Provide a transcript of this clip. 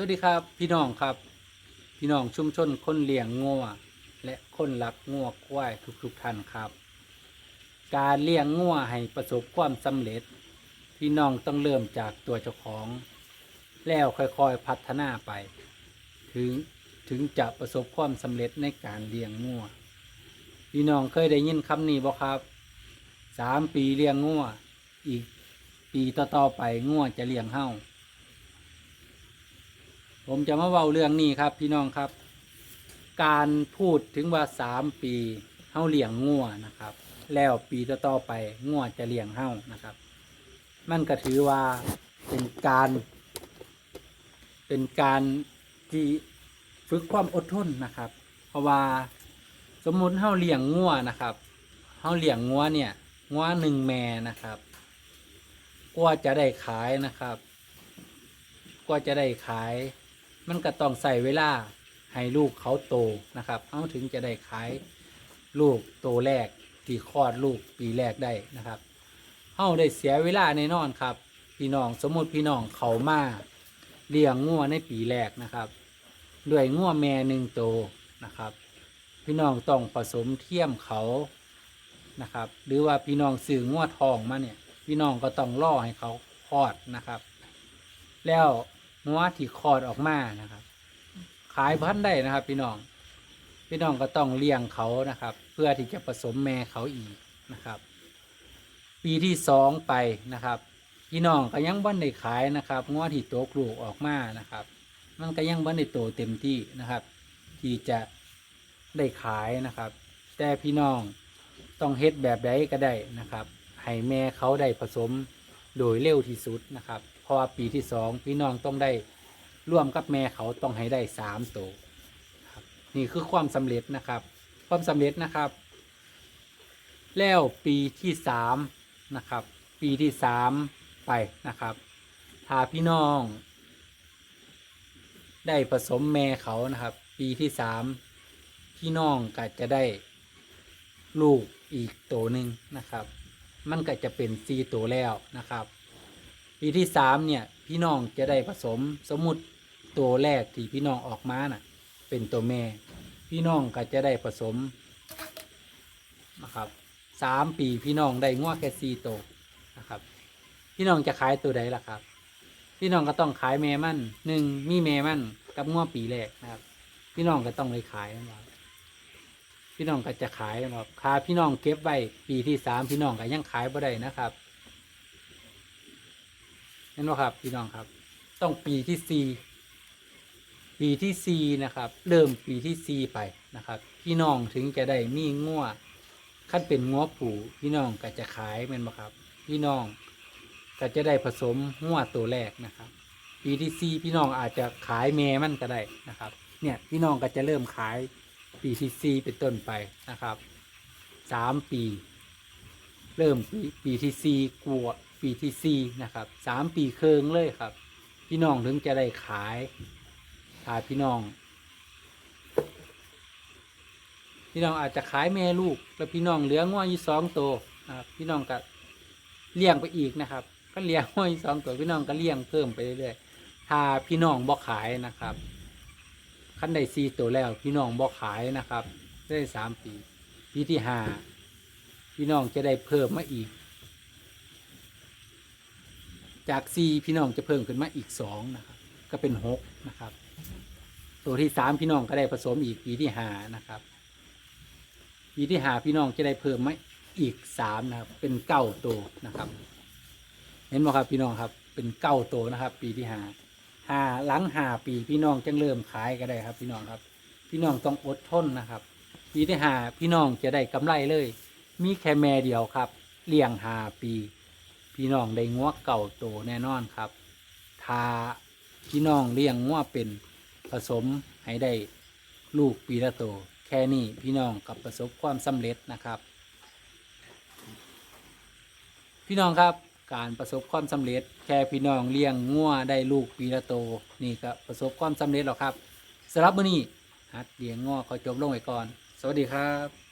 สวัสดีครับพี่น้องครับ พี่น้องชุมชนคนเลี้ยงงัวและคนรักงัวควายทุกๆท่านครับ การเลี้ยงงัวให้ประสบความสำเร็จ พี่น้องต้องเริ่มจากตัวเจ้าของ แล้วค่อยๆพัฒนาไป ถึงถึงจะประสบความสำเร็จในการเลี้ยงงัวพี่น้องเคยได้ยินคำนี้บ่ครับสามปีเลี้ยงงัวอีกปีต่อๆไปงัวจะเลี้ยงเฮา ผมจะมาเว้าเรื่องนี้ครับ พี่น้องครับ การพูดถึงว่าสามปีเฮาเลี้ยงงัวนะครับ แล้วปีต่อๆไปงัวจะเลี้ยงเฮานะครับ มันก็ถือว่าเป็นการ เป็นการที่ฝึกความอดทนนะครับ เพราะว่าสมมุติเฮาเลี้ยงงัวนะครับเฮาเลี้ยงงัวเนี่ยงัวหนึ่งแม่นะครับกว่าจะได้ขายนะครับ กว่าจะได้ขาย มันก็ต้องใส่เวลาให้ลูกเขาโตนะครับเขาถึงจะได้ขายลูกโตแรกที่คลอดลูกปีแรกได้นะครับเขาได้เสียเวลาแน่นอนครับ พี่น้องสมมติพี่น้องเขามาเลี้ยงงัวในปีแรกนะครับ ด้วยงัวแม่หนึ่งโตนะครับ พี่น้องต้องผสมเทียมเขานะครับ หรือว่าพี่น้องสื่องัวทองมาเนี่ย พี่น้องก็ต้องล่อให้เขาคลอดนะครับ แล้ว งัวที่คลอดออกมานะครับ ขายพันได้นะครับ พี่น้อง พี่น้องก็ต้องเลี้ยงเขานะครับ เพื่อที่จะผสมแม่เขาอีกนะครับ ปีที่สองไปนะครับ พี่น้องก็ยังบ้านได้ขายนะครับงัวที่โตกลูกออกมานะครับ มันก็ยังบ้านได้โตเต็มที่นะครับ ที่จะได้ขายนะครับ แต่พี่น้องต้องเฮ็ดแบบใดก็ได้นะครับให้แม่เขาได้ผสมโดยเร็วที่สุดนะครับ ราะว่าปีที่สองพี่น้องต้องได้ร่วมกับแม่เขาต้องให้ได้สามโตวครับนี่คือความสำเร็จนะครับ ความสำเร็จนะครับ แล้วปีที่สามนะครับ ปีที่สามไปนะครับถ้าพี่น้อง ได้ผสมแม่เขานะครับ ปีที่สามพี่น้องก็จะได้ลูกอีกตัวหนึ่งนะครับ มันก็จะเป็นซีตัวแล้วนะครับ ปีที่สามเนี่ยพี่น้องจะได้ผสมสมมุติตัวแรกที่พี่น้องออกมาน่ะ เป็นตัวแม่ พี่น้องก็จะได้ผสมนะครับสามปีพี่น้องได้งวแค่ซีตัวนะครับ พี่น้องจะขายตัวใดล่ะครับ พี่น้องก็ต้องขายแม่มั่นหนึ่งมีแม่มั่นกับงวปีแรกนะครับ พี่น้องก็ต้องเลยขายนะครับพี่น้องก็จะขายนะครับค่าพี่น้องเก็บไว้ปีที่สามพี่น้องก็ยังขายบ่ได้นะครับ ห็นไหมครับพี่น้องครับ ต้องปีที่สี่ปีที่สี่นะครับ เริ่มปีที่สี่ไปนะครับ พี่น้องถึงจะได้มีงัวขั้นเป็นงัวผูพี่น้องก็จะขายเป็นบ่ครับ พี่น้องก็จะได้ผสมงัวตัวแรกนะครับ ปีที่สี่พี่น้องอาจจะขายแม่มันก็ได้นะครับ เนี่ยพี่น้องก็จะเริ่มขายปีที่สี่เป็นต้นไปนะครับสามปี เริ่มปีปีที่สี่กลัว ปีที่สี่นะครับสามปีเคืองเลยครับ พี่น้องถึงจะได้ขายถ้าพี่น้อง พี่น้องอาจจะขายแม่ลูก แล้วพี่น้องเหลืองัวอยู่สองตัวนะครับพี่น้องก็เลี้ยงไปอีกนะครับ ก็เลี้ยงไว้สองตัวพี่น้องก็เลี้ยงเพิ่มไปเรื่อยๆถ้าพี่น้องบ่ขายนะครับขั้นได้สี่ตัวแล้ว พี่น้องบ่ขายนะครับ ได้สามปี ปีที่ห้าพี่น้องจะได้เพิ่มมาอีก จากสี่พี่น้องจะเพิ่มขึ้นมาอีกสองนะครับก็เป็นหกนะครับ ตัวที่สามพี่น้องก็ได้ผสมอีกปีที่หานะครับปีที่หาพี่น้องจะได้เพิ่มมาอีกสามนะครับเป็นเก้าตัวนะครับ เห็นไหมครับพี่น้องครับเป็นเก้าตัวนะครับ ปีที่หาหาหลังหาปีพี่น้องจึงเริ่มขายก็ได้ครับ พี่น้องครับ พี่น้องต้องอดทนนะครับ ปีที่หาพี่น้องจะได้กำไรเลย มีแค่แม่เดียวครับเลี้ยงหาปี พี่น้องได้งัวเก่าโตแน่นอนครับถ้าพี่น้องเลี้ยงงัวเป็นผสมให้ได้ลูกปีละโต แค่นี้พี่น้องกับประสบความสำเร็จนะครับ พี่น้องครับการประสบความสำเร็จแค่พี่น้องเลี้ยงงัวได้ลูกปีละโต นี่ก็ประสบความสำเร็จแล้วครับสำหรับมื้อนี้ฮัดเลี้ยงงัวขอจบลงไว้ก่อน สวัสดีครับ